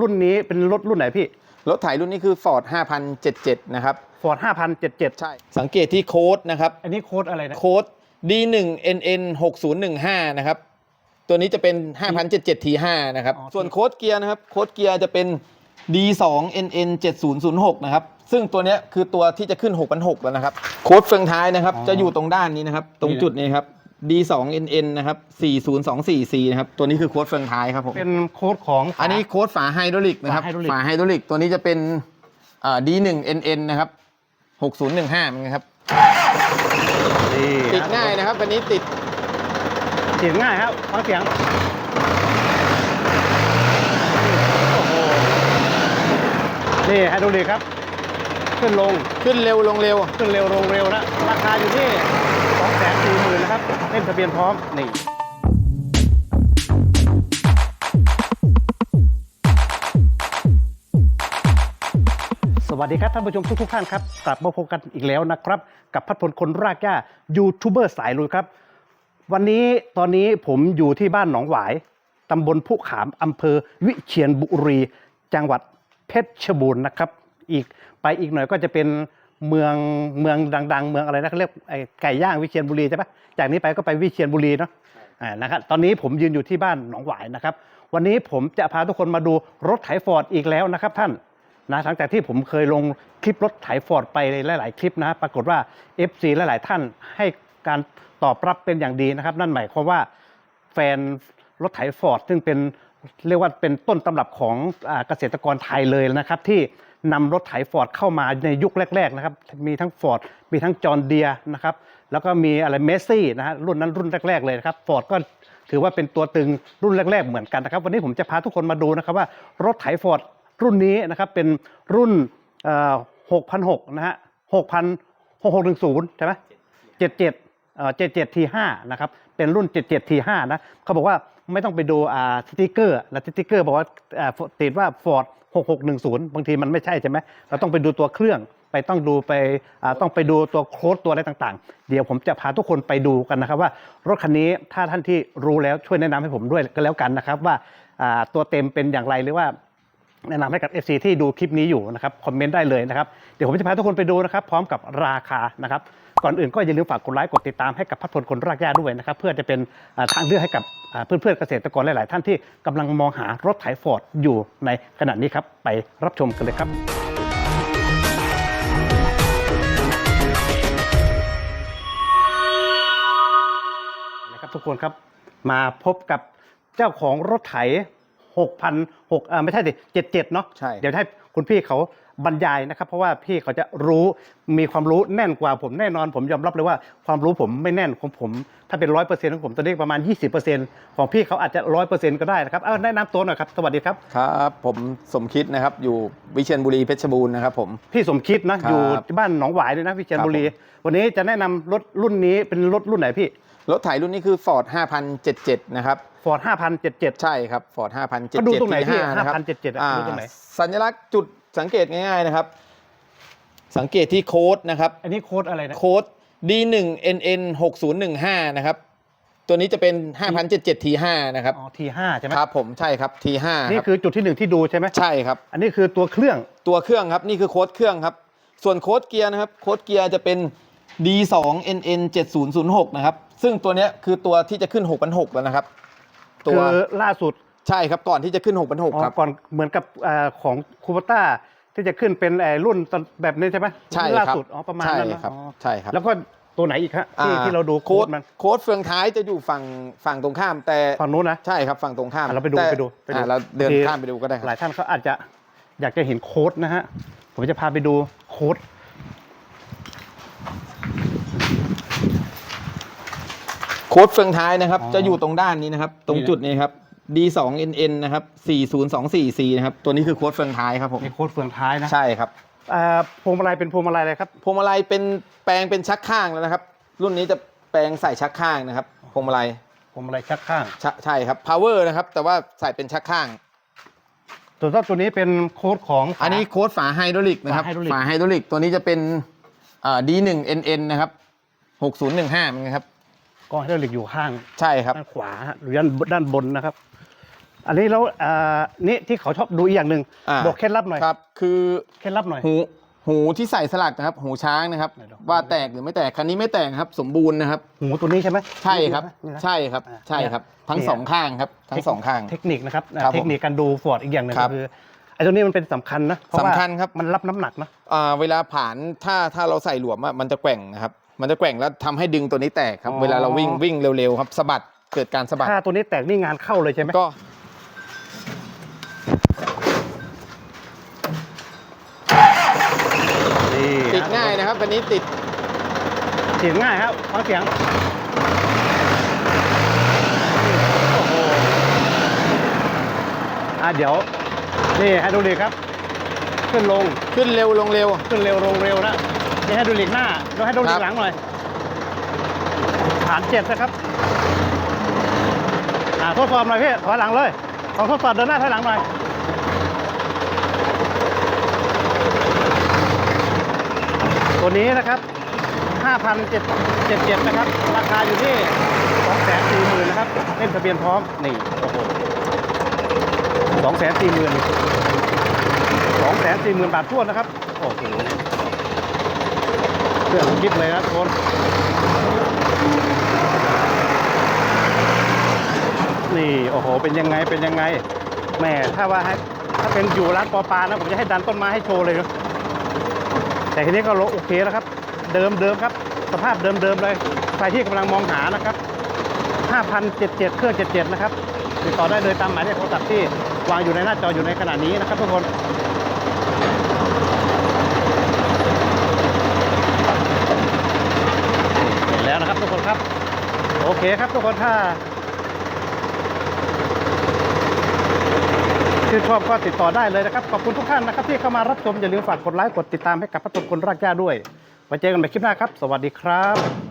รุ่นนี้เป็นรถรุ่นไหนพี่รถไถรุ่นนี้คือ Ford 5077 นะครับ Ford 5077 ใช่ สังเกตที่โค้ดนะครับ อันนี้โค้ดอะไรนะโค้ด D1NN 6015 นะครับ ตัวนี้จะเป็น 5077 T5 นะครับ ส่วนโค้ดเกียร์นะครับ โค้ดเกียร์จะเป็น D2NN 7006 นะครับ ซึ่งตัวเนี้ยคือตัวที่จะขึ้น 6,600 แล้วนะครับ โค้ดเฟืองท้ายนะครับ จะอยู่ตรงด้านนี้นะครับ ตรงจุดนี้ครับ D2NN นะครับ 4024C นะครับ ตัวนี้คือโค้ดเฟืองท้ายครับผม เป็นโค้ดของอันนี้โค้ดฝาไฮดรอลิกนะครับ ฝาไฮดรอลิก ฝาไฮดรอลิก ตัวนี้จะเป็นอ่า D1NN นะครับ6015เหมือนกันครับ นี่ติดง่ายนะครับอันนี้ติดติดง่ายครับฟังเสียงโอ้โหนี่ให้ดูดีครับ ขึ้นลงขึ้นเร็วลงเร็ว ขึ้นเร็วลงเร็วนะราคาอยู่ที่ ล่นทะเบียนพร้อมนี่สวัสดีครับท่านผู้ชมทุกๆท่านครับกลับมาพบกันอีกแล้วนะครับ กับพัดพลคนรากหญ้ายูทูบเบอร์สายลุยครับ วันนี้ตอนนี้ผมอยู่ที่บ้านหนองหวายตำบลผู้ขามอำเภอ วิเชียรบุรี จังหวัดเพชรบูรณ์นะครับ อีกไปอีกหน่อยก็จะเป็น เมืองเมืองดัง ๆ เมืองอะไรนะเขาเรียกไอ้ไก่ย่างวิเชียรบุรีใช่ปะจากนี้ไปก็ไปวิเชียรบุรีเนาะอ่านะครับตอนนี้ผมยืนอยู่ที่บ้านหนองหวายนะครับ วันนี้ผมจะพาทุกคนมาดูรถไถฟอร์ดอีกแล้วนะครับ ท่านนะหลังจากที่ผมเคยลงคลิปรถไถฟอร์ดไปหลาย ๆ คลิปนะปรากฏว่า FC หลาย ๆ ท่านให้การตอบรับเป็นอย่างดีนะครับ นั่นหมายความว่าแฟนรถไถฟอร์ดซึ่งเป็นเรียกว่าเป็นต้นตำรับของอาเกษตรกรไทยเลยนะครับ ที่ นำรถไถฟอร์ดเข้ามาในยุคแรก ๆ นะครับ มีทั้งฟอร์ดมีทั้งจอห์นเดียนะครับ แล้วก็มีอะไรเมสซี่นะฮะรุ่นนั้นรุ่นแรก ๆ เลยนะครับฟอร์ดก็ถือว่าเป็นตัวตึงรุ่นแรก ๆ เหมือนกันนะครับ วันนี้ผมจะพาทุกคนมาดูนะครับว่ารถไถฟอร์ดรุ่นนี้นะครับเป็นรุ่นเอ่อ6,006นะฮะ6,000 6610ใช่ไหม77เอ่อ77 T5 นะครับเป็นรุ่น77 T5 นะเขาบอกว่า ไม่ต้องไปดูอ่าสติกเกอร์แล้วสติกเกอร์บอกว่าอ่าติดว่า Ford 6610 บางทีมันไม่ใช่ใช่ไหมเราต้องไปดูตัวเครื่องไปต้องดูไปอ่าต้องไปดูตัวโค้ดตัวอะไรต่างๆ เดี๋ยวผมจะพาทุกคนไปดูกันนะครับว่ารถคันนี้ถ้าท่านที่รู้แล้วช่วยแนะนำให้ผมด้วยก็แล้วกันนะครับว่าอ่าตัวเต็มเป็นอย่างไรหรือว่าแนะนำให้กับ FC ที่ดูคลิปนี้อยู่นะครับคอมเมนต์ได้เลยนะครับเดี๋ยวผมจะพาทุกคนไปดูนะครับ พร้อมกับราคานะครับก่อนอื่นก็อย่าลืมฝากกดไลค์กดติดตามให้กับพัดพลคนรากหญ้าด้วยนะครับเพื่อจะเป็นทางเลือกให้กับ อ่าเพื่อนๆเกษตรกรหลาย ๆ ท่านที่กำลังมองหารถไถฟอร์ดอยู่ในขณะนี้ครับ ไปรับชมกันเลยครับ นะครับทุกคนครับมาพบกับเจ้าของรถไถ6,006เอ่อไม่ใช่ดิ77 เนาะใช่ เดี๋ยวให้คุณพี่เขา บรรยายนะครับ เพราะว่าพี่เขาจะรู้มีความรู้แน่นกว่าผมแน่นอนผมยอมรับเลยว่าความรู้ผมไม่แน่นของผม ถ้าเป็นร้อยเปอร์เซ็นต์ของผมตอนนี้ประมาณ 20%ของพี่เขาอาจจะร้อยเปอร์เซ็นต์ก็ได้นะครับเอาแนะนำตัวหน่อยครับสวัสดีครับครับผมสมคิดนะครับอยู่วิเชียรบุรีเพชรบูรณ์นะครับผมพี่สมคิดนะครับอยู่ที่บ้านหนองหวายด้วยนะวิเชียรบุรีครับวันนี้จะแนะนำรถรุ่นนี้เป็นรถรุ่นไหนพี่รถไถรุ่นนี้คือ Ford 5077 นะครับฟอร์ด5,077 ใช่ครับ Ford 5077ก็ดูตรงไหนพี่นะครับ5,077อะอ่าดูตรงไหนสัญลักษณ์จุด สังเกตง่ายๆนะครับ สังเกตที่โค้ดนะครับ อันนี้โค้ดอะไรนะโค้ด D1NN 6015 นะครับ ตัวนี้จะเป็น 5077 T5 นะครับ อ๋อทีห้าใช่ไหมครับผมใช่ครับ T5 นี่ครับคือจุดที่หนึ่งที่ดูใช่ไหมใช่ครับ อันนี้คือตัวเครื่องตัวเครื่องครับนี่คือโค้ดเครื่องครับ ส่วนโค้ดเกียร์นะครับโค้ดเกียร์จะเป็น D2NN 7006 นะครับ ซึ่งตัวเนี้ยคือตัวที่จะขึ้น6,600แล้วนะครับ ตัคืวอล่าสุด ใช่ครับก่อนที่จะขึ้น6,600อ๋อครับ ก่อนเหมือนกับเอ่อของคูปต้าที่จะขึ้นเป็นเอ่อรุ่นตอนแบบนี้ใช่ไหมใช่ล่าครับสุดอ๋อประมาณใช่นั้นนะครับ อ๋อใช่ครับแล้วก็ตัวไหนอีกฮะที่อ่ที่เราดูโค้ดมันโค้ดเฟืองท้ายจะอยู่ฝั่งฝั่งตรงข้าม แต่ฝั่งนู้นนะ ใช่ครับฝั่งตรงข้ามอะเราไปดูแต่ไปดูไปดูอะเราเดินดีข้ามไปดูก็ได้คหลารับยท่านเขาอาจจะอยากจะเห็นโค้ดนะฮะ ผมจะพาไปดูโค้ด โค้ดเฟืองท้ายนะครับอ๋อจะอยู่ตรงด้านนี้นะครับ ตรงนี่นะจุดนี้ครับ D2NN นะครับ 4024C นะครับ ตัวนี้คือโค้ดเฟืองท้ายครับผมมีโค้ดเฟืองท้ายนะใช่ครับ เอ่อพวงมาลัยเป็นพวงมาลัยอะไรครับ พวงมาลัยเป็นแปลงเป็นชักข้างแล้วนะครับ รุ่นนี้จะแปลงใส่ชักข้างนะครับ พวงมาลัยพวงมาลัยชักข้าง ใช่ใช่ครับ power นะครับ แต่ว่าใส่เป็นชักข้าง ส่วนตัวตัวนี้เป็นโค้ดของฝา อันนี้โค้ดฝาไฮดรอลิกนะครับ ฝาไฮดรอลิก ฝาไฮดรอลิก ตัวนี้จะเป็นอ่า D1NN นะครับ 6015เหมือนกันครับกล้องไฮดรอลิกอยู่ข้างใช่ครับ ด้านขวาฮะหรือด้านด้านบนนะครับ อันนี้แล้วอ่านี่ที่เขาชอบดูอีกอย่างหนึ่งอ่า บอกเคล็ดลับหน่อยครับคือเคล็ดลับหน่อย หูหูที่ใส่สลักนะครับ หูช้างนะครับ ไหนลอง ว่าแตกหรือไม่แตกคันนี้ไม่แตกครับ สมบูรณ์นะครับ หูตัวนี้ใช่ไหมใช่ครับ นี่นะ ใช่ครับ อ่าใช่ครับ ทั้งเนี่ย สองข้างครับ ทั้งสองข้าง เทคนิคนะครับอ่าครับผมเทคนิคการดูฟอร์ดอีกอย่างหนึ่งครัก็บคือไอ้ตัวนี้มันเป็นสำคัญนะเพราะว่าสำคัญครับ มันรับน้ำหนักนะ อ่าเวลาผ่านถ้าถ้าเราใส่หลวมอะมันจะแกว่งนะครับ มันจะแกว่งแล้วทำให้ดึงตัวนี้แตกครับ อ๋อ เวลาเราวิ่งวิ่งเร็วๆครับสะบัดเกิดการสะบัดถ้าตัวนี้แตกนี่งานเข้าเลยใช่ไหมก็ นี่ ติดง่ายนะ ครับคันนี้ติดเสียงง่ายครับฟังเสียงโอ้โหอะเดี๋ยว นี่ให้ดูดีครับ ขึ้นลงขึ้นเร็วลงเร็ว ขึ้นเร็วลงเร็วนะนี่ให้ดูหลีกหน้าแล้วให้ดูหลีครักบ หลังหน่อยฐานเจ็ดนะครับอ่าทดสอบหน่อยพี่ถอยหลังเลยลองทดสอบเดินหน้าถอยหลังหน่อย ตัวนี้นะครับ 5,777 นะครับ ราคาอยู่ที่ 240,000นะครับ เล่นทะเบียนพร้อม นี่ โอ้โห240,000 240,000 บาททั่วนะครับ โอ้โหเครื่องคิดเลยนะทุกคนนี่ โอ้โห เป็นยังไงเป็นยังไงแม่ถ้าว่าให้ถ้าเป็นอยู่ร้านปอปลานะ ผมจะให้ดันต้นไม้ให้โชว์เลยนะ แต่ทีนี้ก็โอเคแล้วครับ เดิมเดิมครับ สภาพเดิมเดิมเลยใครที่กำลังมองหานะครับ5,077เครื่อง77 นะครับติดต่อได้เลยตามหมายเลขโทรศัพท์ที่วางอยู่ในหน้าจออยู่ในขณะนี้นะครับทุกคนเห็นแล้วนะครับทุกคนครับ โอเคครับทุกคนถ้า ชื่นชอบก็ติดต่อได้เลยนะครับ ขอบคุณทุกท่านนะครับที่เข้ามารับชมอย่าลืมฝากกดไลค์กดติดตามให้กับพัฒนคนรากหญ้าด้วยไว้เจอกันใหม่คลิปหน้าครับ สวัสดีครับ